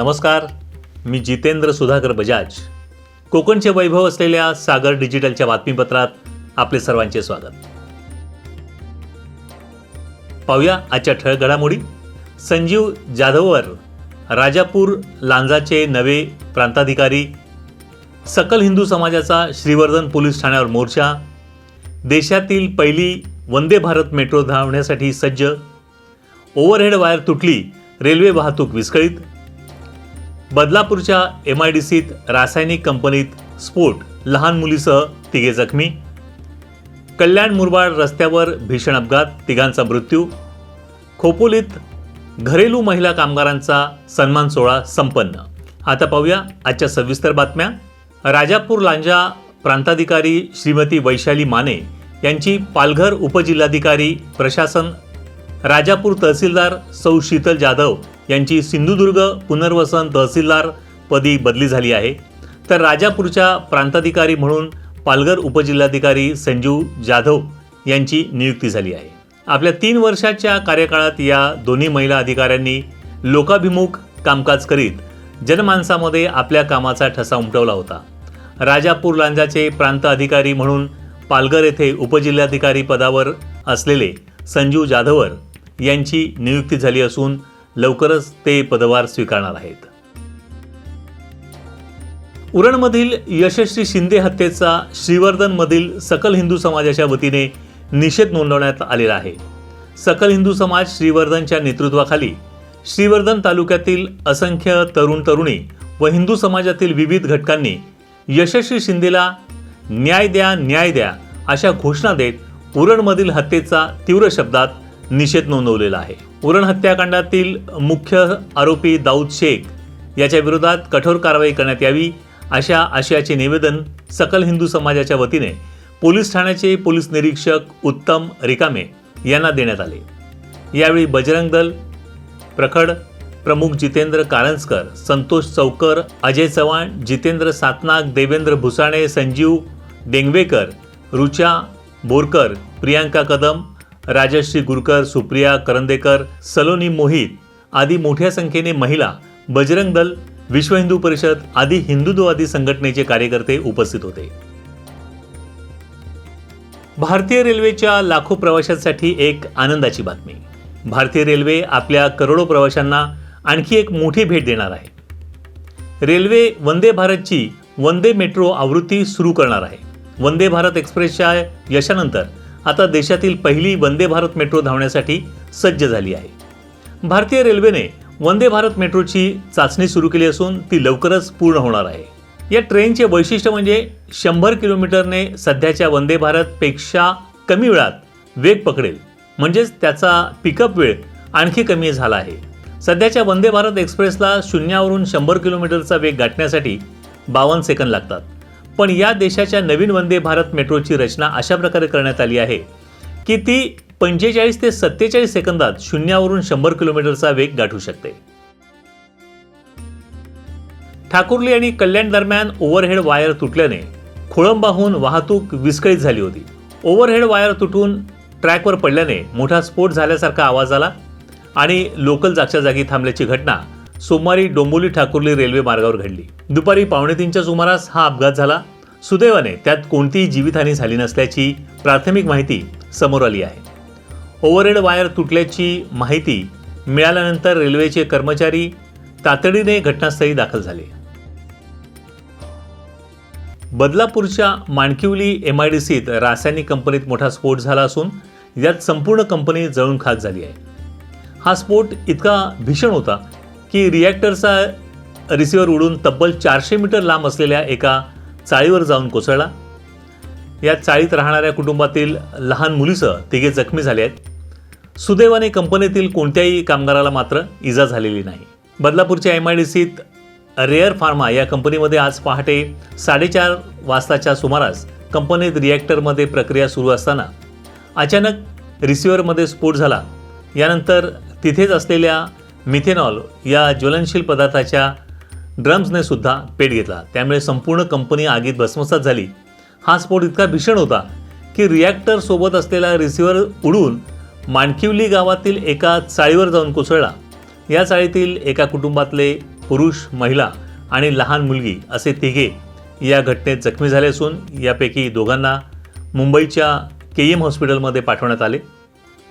नमस्कार मी जितेंद्र सुधाकर बजाज. कोकणचे वैभव असलेल्या सागर डिजिटलच्या बातमीपत्रात आपले सर्वांचे स्वागत. पाहूया आजच्या ठळक घडामोडी. संजीव जाधववर राजापूर लांजाचे नवे प्रांताधिकारी. सकल हिंदू समाजाचा श्रीवर्धन पोलीस ठाण्यावर मोर्चा. देशातील पहिली वंदे भारत मेट्रो धावण्यासाठी सज्ज. ओव्हरहेड वायर तुटली रेल्वे वाहतूक विस्कळीत. बदलापूरच्या एम आय डी सीत रासायनिक कंपनीत स्फोट लहान मुलीसह तिघे जखमी. कल्याण मुरबाड रस्त्यावर भीषण अपघात तिघांचा मृत्यू. खोपोलीत घरेलू महिला कामगारांचा सन्मान सोहळा संपन्न. आता पाहूया आजच्या सविस्तर बातम्या. राजापूर लांजा प्रांताधिकारी श्रीमती वैशाली माने यांची पालघर उपजिल्हाधिकारी प्रशासन. राजापूर तहसीलदार सौ शीतल जाधव यांची सिंधुदुर्ग पुनर्वसन तहसीलदार पदी बदली झाली आहे. तर राजापूरच्या प्रांताधिकारी म्हणून पालघर उपजिल्हाधिकारी संजीव जाधव यांची नियुक्ती झाली आहे. आपल्या तीन वर्षाच्या कार्यकाळात या दोन्ही महिला अधिकाऱ्यांनी लोकाभिमुख कामकाज करीत जनमानसामध्ये आपल्या कामाचा ठसा उमटवला होता. राजापूर लांजाचे प्रांत अधिकारी म्हणून पालघर येथे उपजिल्हाधिकारी पदावर असलेले संजीव जाधवर यांची नियुक्ती झाली असून लवकरच ते पदभार स्वीकारणार आहेत. उरणमधील यशस्वी शिंदे हत्येचा श्रीवर्धनमधील सकल हिंदू समाजाच्या वतीने निषेध नोंदवण्यात आलेला आहे. सकल हिंदू समाज श्रीवर्धनच्या नेतृत्वाखाली श्रीवर्धन तालुक्यातील असंख्य तरुण तरुणी व हिंदू समाजातील विविध घटकांनी यशस्वी शिंदेला न्याय द्या न्याय द्या अशा घोषणा देत उरणमधील हत्येचा तीव्र शब्दात निषेध नोंदवलेला आहे. उरण हत्याकांडातील मुख्य आरोपी दाऊद शेख याच्या विरोधात कठोर कारवाई करण्यात यावी अशा आशयाचे निवेदन सकल हिंदू समाजाच्या वतीने पोलीस ठाण्याचे पोलीस निरीक्षक उत्तम रिकामे यांना देण्यात आले. यावेळी बजरंग दल प्रखड प्रमुख जितेंद्र कारंजकर संतोष चौकर अजय चव्हाण जितेंद्र सातनाग देवेंद्र भुसाणे संजीव डेंगवेकर रुचा बोरकर प्रियांका कदम राजश्री गुरकर सुप्रिया करंदेकर सलोनी मोहित आदी मोठ्या संख्येने महिला बजरंग दल विश्व हिंदू परिषद आदी हिंदुत्ववादी संघटनेचे कार्यकर्ते उपस्थित होते. भारतीय रेल्वेच्या लाखो प्रवाशांसाठी एक आनंदाची बातमी. भारतीय रेल्वे आपल्या करोडो प्रवाशांना आणखी एक मोठी भेट देणार आहे. रेल्वे वंदे भारतची वंदे मेट्रो आवृत्ती सुरू करणार आहे. वंदे भारत एक्सप्रेसच्या यशानंतर आता देशातील पहिली वंदे भारत मेट्रो धावण्यासाठी सज्ज झाली आहे. भारतीय रेल्वेने वंदे भारत मेट्रोची चाचणी सुरू केली असून ती लवकरच पूर्ण होणार आहे. या ट्रेनचे वैशिष्ट्य म्हणजे शंभर किलोमीटरने सध्याच्या वंदे भारतपेक्षा कमी वेळात वेग पकडेल. म्हणजेच त्याचा पिकअप वेळ आणखी कमी झाला आहे. सध्याच्या वंदे भारत एक्सप्रेसला शून्यावरून शंभर किलोमीटरचा वेग गाठण्यासाठी बावन्न सेकंद लागतात. पण या देशाच्या नवीन वंदे भारत मेट्रोची रचना अशा प्रकारे करण्यात आली आहे की ती पंचेचाळीस ते सत्तेचाळीस सेकंदात शून्यावरून शंभर किलोमीटरचा वेग गाठू शकते. ठाकुर्ली आणि कल्याण दरम्यान ओव्हरहेड वायर तुटल्याने खोळंबाहून वाहतूक विस्कळीत झाली होती. ओव्हरहेड वायर तुटून ट्रॅकवर पडल्याने मोठा स्फोट झाल्यासारखा आवाज आला आणि लोकल जागच्या जागी थांबल्याची घटना सोमवारी डोंबोली ठाकुर्ली रेल्वे मार्गावर घडली. दुपारी पावणे तीनच्या सुमारास हा अपघात झाला. सुदैवाने त्यात कोणतीही जीवितहानी झाली नसल्याची प्राथमिक माहिती समोर आली आहे. ओव्हरहेड वायर तुटल्याची माहिती मिळाल्यानंतर रेल्वेचे कर्मचारी तातडीने घटनास्थळी दाखल झाले. बदलापूरच्या माणकिवली एम आय डी सीत रासायनिक कंपनीत मोठा स्फोट झाला असून यात संपूर्ण कंपनी जळून खाक झाली आहे. हा स्फोट इतका भीषण होता की रिॲक्टरचा रिसिव्हर उडून तब्बल चारशे मीटर लांब असलेल्या एका चाळीवर जाऊन कोसळला. या चाळीत राहणाऱ्या कुटुंबातील लहान मुलीसह तिघे जखमी झाले आहेत. सुदैवाने कंपनीतील कोणत्याही कामगाराला मात्र इजा झालेली नाही. बदलापूरच्या एम आय डी सीत रेअर फार्मा या कंपनीमध्ये आज पहाटे साडेचार वाजताच्या सुमारास कंपनीत रिॲक्टरमध्ये प्रक्रिया सुरू असताना अचानक रिसिव्हरमध्ये स्फोट झाला. यानंतर तिथेच असलेल्या मिथेनॉल या ज्वलनशील पदार्थाच्या ड्रम्सने सुद्धा पेट घेतला. त्यामुळे संपूर्ण कंपनी आगीत भस्मसात झाली. हा स्फोट इतका भीषण होता की रिॲक्टर सोबत असलेला रिसिव्हर उडून माणकिवली गावातील एका चाळीवर जाऊन कोसळला. या चाळीतील एका कुटुंबातले पुरुष महिला आणि लहान मुलगी असे तिघे या घटनेत जखमी झाले असून यापैकी दोघांना मुंबईच्या के एम हॉस्पिटलमध्ये पाठवण्यात आले.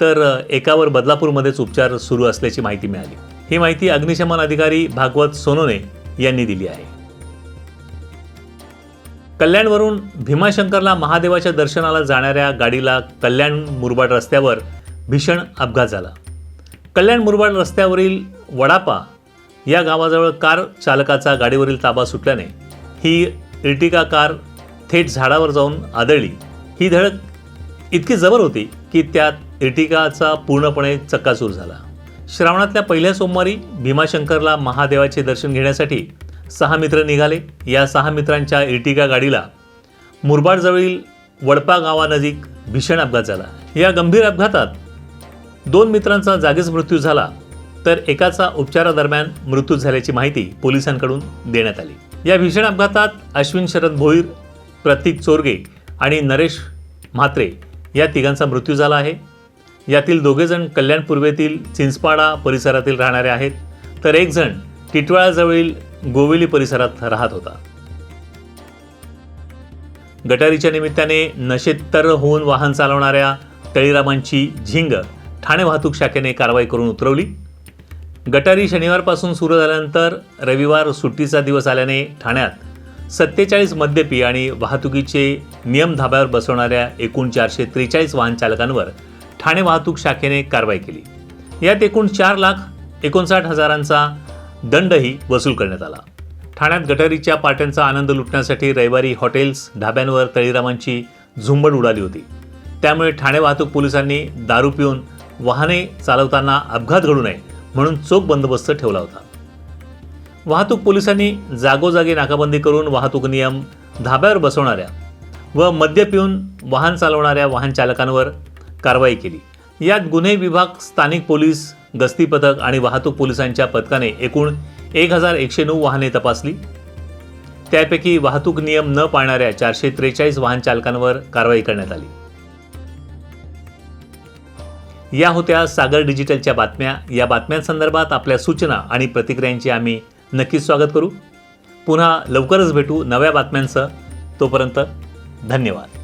तर एकावर बदलापूरमध्येच उपचार सुरू असल्याची माहिती मिळाली. ही माहिती अग्निशमन अधिकारी भागवत सोनोने यांनी दिली आहे. कल्याणवरून भीमाशंकरला महादेवाच्या दर्शनाला जाणाऱ्या गाडीला कल्याण मुरबाड रस्त्यावर भीषण अपघात झाला. कल्याण मुरबाड रस्त्यावरील वडापा या गावाजवळ कार चालकाचा गाडीवरील ताबा सुटल्याने ही इर्टिका कार थेट झाडावर जाऊन आदळली. ही धडक इतकी जबर होती की त्यात एटिकाचा पूर्णपणे चक्काचूर झाला. श्रावणातल्या पहिल्या सोमवारी भीमाशंकरला महादेवाचे दर्शन घेण्यासाठी सहा मित्र निघाले. या सहा मित्रांच्या एटिका गाडीला मुरबाडजवळील वडपा गावानजीक भीषण अपघात झाला. या गंभीर अपघातात दोन मित्रांचा जागीच मृत्यू झाला तर एकाचा उपचारादरम्यान मृत्यू झाल्याची माहिती पोलिसांकडून देण्यात आली. या भीषण अपघातात अश्विन शरद भोईर प्रतीक चोरगे आणि नरेश म्हात्रे या तिघांचा मृत्यू झाला आहे. यातील दोघेजण कल्याण पूर्वेतील चिंचपाडा परिसरातील राहणारे आहेत. तर एक जण टिटवाळाजवळील गोवेली परिसरात राहत होता. गटारीच्या निमित्ताने नशेत्तर होऊन वाहन चालवणाऱ्या तळीरामांची झिंग ठाणे वाहतूक शाखेने कारवाई करून उतरवली. गटारी शनिवारपासून सुरू झाल्यानंतर रविवार सुट्टीचा दिवस आल्याने ठाण्यात सत्तेचाळीस मद्यपी आणि वाहतुकीचे नियम धाब्यावर बसवणाऱ्या एकूण चारशे त्रेचाळीस वाहन चालकांवर ठाणे वाहतूक शाखेने कारवाई केली. यात एकूण चार लाख एकोणसाठ हजारांचा दंडही वसूल करण्यात आला. ठाण्यात गटारीच्या पाट्यांचा आनंद लुटण्यासाठी रविवारी हॉटेल्स ढाब्यांवर तळीरामांची झुंबड उडाली होती. त्यामुळे ठाणे वाहतूक पोलिसांनी दारू पिऊन वाहने चालवताना अपघात घडू नये म्हणून चोख बंदोबस्त ठेवला होता. वाहतूक पोलिसांनी जागोजागी नाकाबंदी करून वाहतूक नियम धाब्यावर बसवणाऱ्या व मद्य पिऊन वाहन चालवणाऱ्या वाहन चालकांवर कारवाई केली. यात गुन्हे विभाग स्थानिक पोलीस गस्ती पथक आणि वाहतूक पोलिसांच्या पथकाने एकूण एक हजार एकशे नऊ वाहने तपासली. त्यापैकी वाहतूक नियम न पाळणाऱ्या चारशे त्रेचाळीस वाहन चालकांवर कारवाई करण्यात आली. या होत्या सागर डिजिटलच्या बातम्या. या बातम्यांसंदर्भात आपल्या सूचना आणि प्रतिक्रियांची आम्ही नक्कीच स्वागत करू. पुन्हा लवकरच भेटू नव्या बातम्यांसह. तोपर्यंत धन्यवाद.